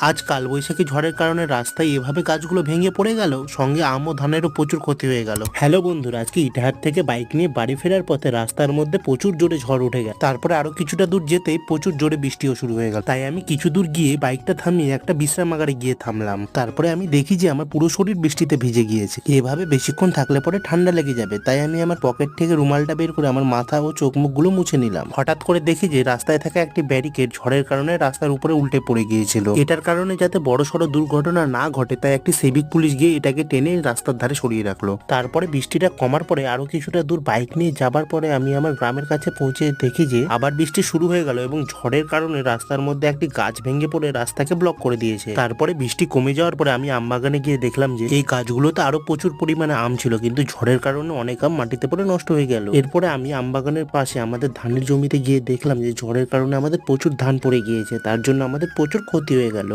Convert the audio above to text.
আজ কালবৈশাখী ঝড়ের কারণে রাস্তায় এভাবে গাছগুলো ভেঙে পড়ে গেল, সঙ্গে আম ও ধানেরও প্রচুর ক্ষতি হয়ে গেল। হ্যালো বন্ধুরা, আজকে ইটাহার থেকে বাইক নিয়ে বাড়ি ফেরার পথে রাস্তার মধ্যে প্রচুর জোরে ঝড় উঠে গেল। তারপরে আরও কিছুটা দূর যেতেই প্রচুর জোরে বৃষ্টিও শুরু হয়ে গেল। তাই আমি কিছু দূর গিয়ে বাইকটা থামিয়ে একটা বিশ্রামাগারে গিয়ে থামলাম। তারপরে আমি দেখি যে আমার পুরো শরীর বৃষ্টিতে ভিজে গিয়েছে। এভাবে বেশিক্ষণ থাকলে পরে ঠান্ডা লেগে যাবে। তাই আমি আমার পকেট থেকে রুমালটা বের করে আমার মাথা ও চোখ মুখগুলো মুছে নিলাম। হঠাৎ করে দেখি যে রাস্তায় থাকা একটি ব্যারিকেড ঝড়ের কারণে রাস্তার উপরে উল্টে পড়ে গিয়েছিল। এটার কারণে যাতে বড় সড়ো দুর্ঘটনা না ঘটে, তাই একটি সিভিক পুলিশ গিয়ে এটাকে টেনে রাস্তার ধারে সরিয়ে রাখল। তারপরে বৃষ্টিটা কমার পরে আরও কিছুটা দূর বাইক নিয়ে যাবার পরে আমি আমার গ্রামের কাছে পৌঁছে দেখি যে, আবার বৃষ্টি শুরু হয়ে গেল এবং ঝড়ের কারণে রাস্তার মধ্যে একটি গাছ ভেঙে পড়ে রাস্তাকে ব্লক করে দিয়েছে। তারপরে বৃষ্টি কমে যাওয়ার পরে আমি আম বাগানে গিয়ে দেখলাম যে, এই গাছগুলোতে আরও প্রচুর পরিমাণে আম ছিল, কিন্তু ঝড়ের কারণে অনেক আম মাটিতে পড়ে নষ্ট হয়ে গেল। এরপরে আমি আম বাগানের পাশে আমাদের ধানের জমিতে গিয়ে দেখলাম যে, ঝড়ের কারণে আমাদের প্রচুর ধান পড়ে গিয়েছে, তার জন্য আমাদের প্রচুর ক্ষতি হয়ে গেল।